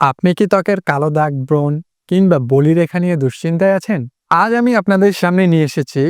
আপনি কি ত্বকের কালো দাগ, ব্রণ কিংবা বলি রেখা নিয়ে দুশ্চিন্তায় আছেন? আজ আমি আপনাদের সামনে নিয়ে এসেছি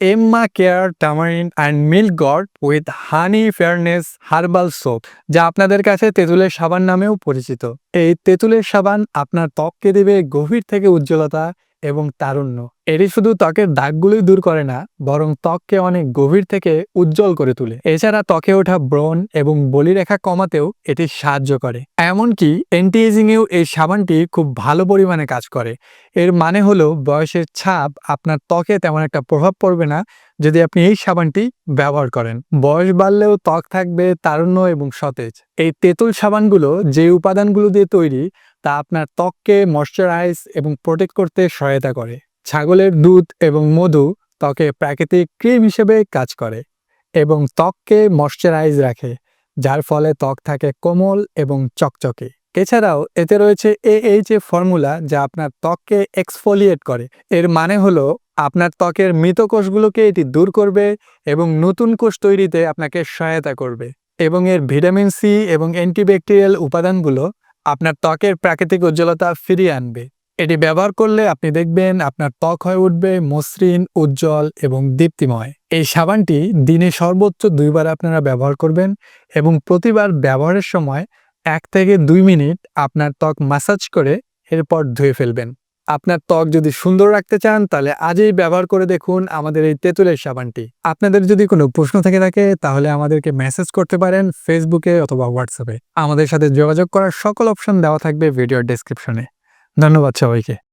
Emma care tamarind and milk gold with honey fairness herbal soap যা আপনাদের কাছে তেঁতুলের সাবান নামেও পরিচিত। এই তেঁতুলের সাবান আপনার ত্বককে দেবে গভীর থেকে উজ্জ্বলতা এবং তারুণ্য। এটি শুধু ত্বকের দাগগুলোই দূর করে না, বরং ত্বককে অনেক গভীর থেকে উজ্জ্বল করে তোলে। এছাড়া ত্বকে ওঠা ব্রণ এবং বলিরেখা কমাতেও এটি সাহায্য করে। এমনকি অ্যান্টি এজিংয়েও এই সাবানটি খুব ভালো পরিমাণে কাজ করে। এর মানে হলো বয়সের ছাপ আপনার ত্বকে তেমন একটা প্রভাব পড়বে না যদি আপনি এই সাবানটি ব্যবহার করেন। বয়স বাড়লেও ত্বক থাকবে তারুণ্য এবং সতেজ। এই তেঁতুল সাবানগুলো যে উপাদানগুলো দিয়ে তৈরি তা আপনার ত্বককে ময়শ্চারাইজ এবং প্রোটেক্ট করতে সহায়তা করে। ছাগলের দুধ এবং মধু ত্বকে প্রাকৃতিক ক্রিম হিসেবে কাজ করে এবং ত্বককে ময়শ্চারাইজ রাখে, যার ফলে ত্বক থাকে কোমল এবং চকচকে। এছাড়াও এতে রয়েছে এ ফর্মুলা যা আপনার ত্বককে এক্সফোলিয়েট করে। এর মানে হলো আপনার ত্বকের মৃত কোষগুলোকে এটি দূর করবে এবং নতুন কোষ তৈরিতে আপনাকে সহায়তা করবে। এবং এর ভিটামিন সি এবং অ্যান্টিব্যাকটেরিয়াল উপাদানগুলো আপনার ত্বকের প্রাকৃতিক উজ্জ্বলতা ফিরিয়ে আনবে। এটি ব্যবহার করলে আপনি দেখবেন আপনার ত্বক হয়ে উঠবে মসৃণ, উজ্জ্বল এবং দীপ্তিময়। এই সাবানটি দিনে সর্বোচ্চ দুইবার আপনারা ব্যবহার করবেন এবং প্রতিবার ব্যবহারের সময় এক থেকে দুই মিনিট আপনার ত্বক মাসাজ করে এরপর ধুয়ে ফেলবেন। আপনার ত্বক যদি সুন্দর রাখতে চান, তাহলে আজই ব্যবহার করে দেখুন আমাদের এই তেঁতুলের সাবানটি। আপনাদের যদি কোনো প্রশ্ন থেকে থাকে, তাহলে আমাদেরকে মেসেজ করতে পারেন ফেসবুকে অথবা হোয়াটসঅ্যাপে আমাদের সাথে যোগাযোগ করার সকল অপশন দেওয়া থাকবে ভিডিওর ডেসক্রিপশনে ধন্যবাদ সবাইকে।